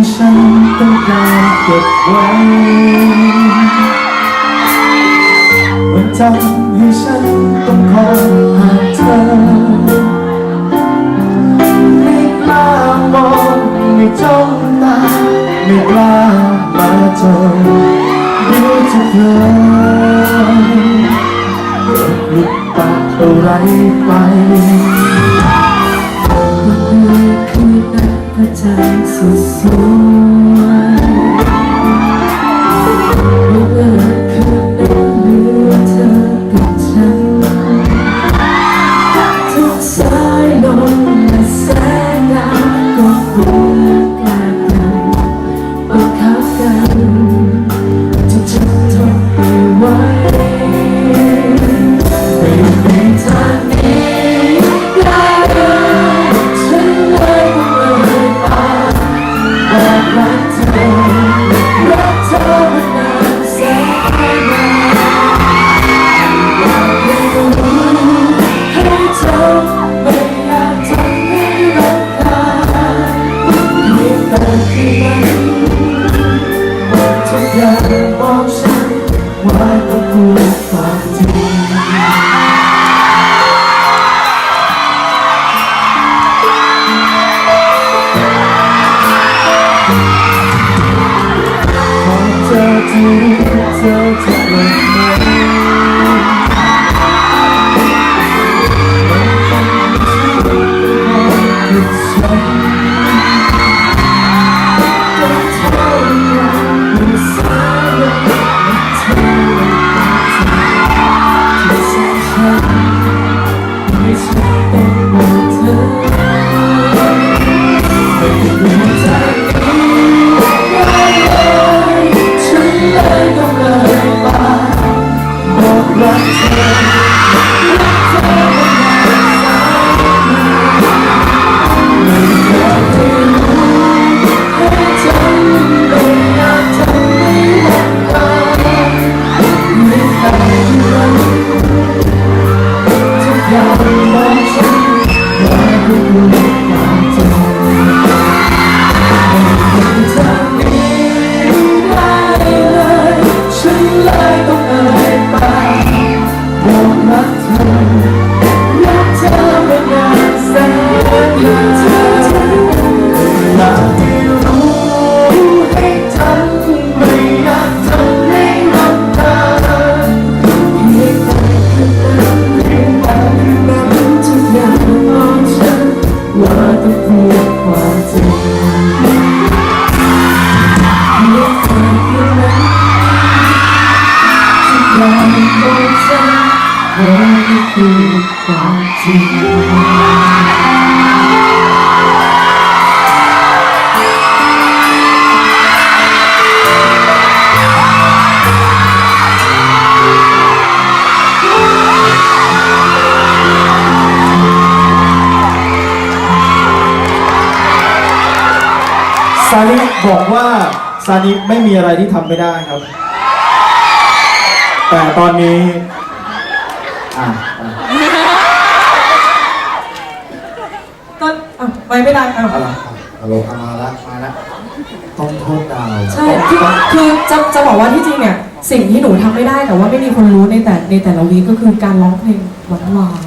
ที่ฉันต้องการเก็บไว้มันทำให้ฉันต้องคอยหาเธอไม่กล้ามองไม่จ้องตาไม่กล้ามาเจอเดี๋ยวจะเพลอหลุดปากอะไรไป ทุกอย่างบอกฉันว่าต้องพูดความจริงขอเจอที ไต้องพูดควาจริงซานิบอกว่าซานิไม่มีอะไรที่ทำไม่ได้ครับ แต่ตอนนี้ อะอะต้นอะไปไม่ได้อะอะไรฮัลโหลอะมาละมาละต้องโทษดาวใช่คือคือจะจะบอกว่าที่จริงเนี่ย สิ่งที่หนูทำไม่ได้แต่ว่าไม่มีคนรู้ในแต่ในแต่ละวีคก็คือการร้องเพลงหวานหวาน